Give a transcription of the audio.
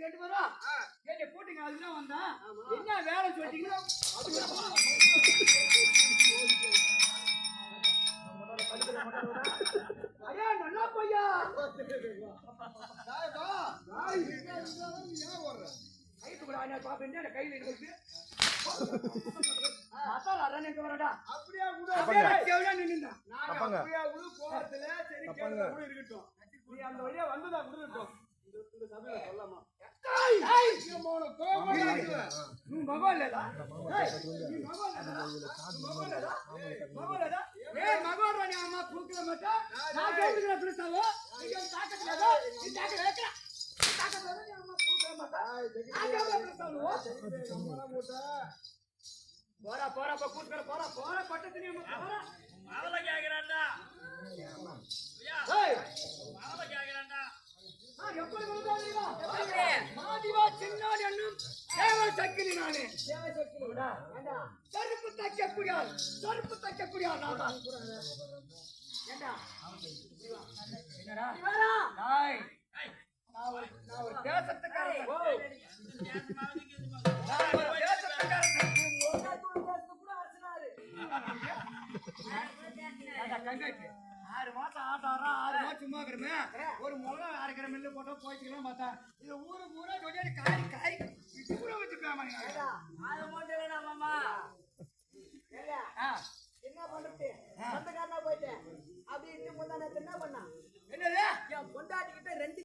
நீங்க ரெண்டு பேரும் என்னை கூட்டிங்க அதுதான் வந்தேன். என்ன வேலை சொல்லிட்டீங்களோ? ஐயா நல்லா பையா கைட்டு கூட ஆனா பாப்பேன் கையில இருக்கு மசாலா அரண் வரடா. அப்படியே விடு. அப்படியே நின்னுடா நாங்க தப்பாங்க. அப்படியே விடு, கோவத்துல சரி இருக்கட்டும். நீ அந்த வழியா வந்ததா கூட இருக்கட்டும். இந்த- இந்த சபையில சொல்லாமா? ஏய் ஏய் ஏம்மா, உனக்கு கோவமா இருக்குது? நீ மகன் இல்லடா ஏய் நீ மகன் இல்லடா மகன் இல்லடா மகன் இல்லடா ஏய் மகன் ராணி அம்மா கூக்கல மாட்டா நான் கேட்டுக்கிற தேவ நானே. தைக்க தைக்க டேய் நான் ஒரு நான் ஒரு தேசத்துக்காரன். நான் ஒரு தேசத்துக்காரன். ஏண்டா கங்காச்சி ஆறு மாசம் ஆடுறோம் ஆறு மாசம் சும்மா இருக்கிறமே. ஒரு முகம் அரைக்கிற மில்லு போட்டா போய்க்கலாம் பார்த்தா. இது ஊரு முந்தானத்து என்ன பண்ணான் என்னது? என் பொண்டாட்டி கிட்ட ரெண்டு